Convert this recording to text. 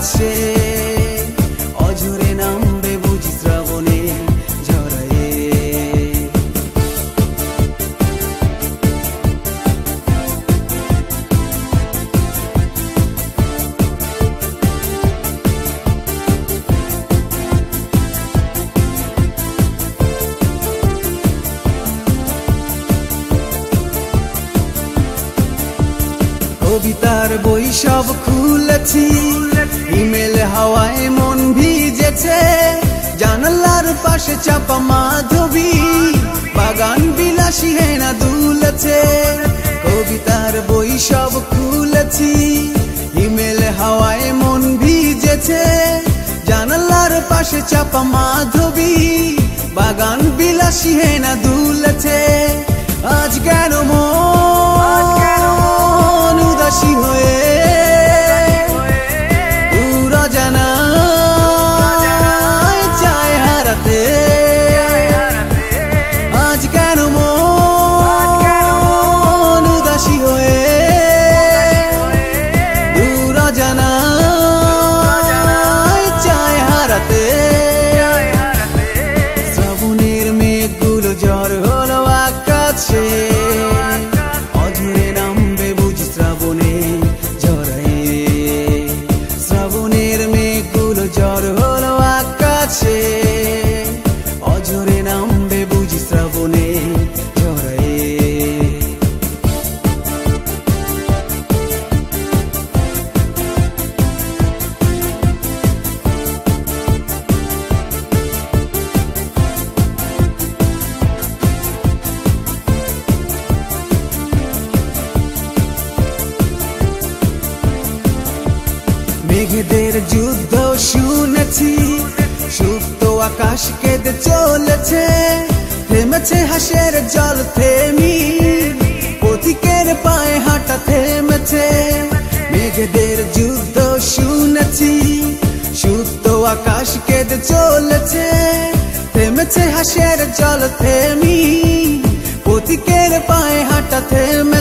আছে অঝরে নামবে বুঝি শ্রাবণে ঝরায়ে। কবিতার বই সব খুলেছি। ভিজেছে জানালার পাশে চাপা মাধবী, বাগান বিলাসী হেনা দুলেছে। কবিতার বই সব খুলেছি, ইমেল হাওয়ায় মন ভিজেছে। জানালার পাশে চাপা মাধবী, বাগান বিলাসী হেনা দুলেছে। আজ কেন মন মেঘেদের যুদ্ধ শুনেছি, সুপ্ত আকাশ কেঁদে চলেছে, থেমেছে হাসের জল থেমি, পথিকের পায়ে হাঁটা থেমেছে। মেঘেদের যুদ্ধ শুনেছি, সুপ্ত আকাশ কেঁদে চলেছে, থেমেছে হাসের জল থেমি, পথিকের পায়ে হাঁটা মন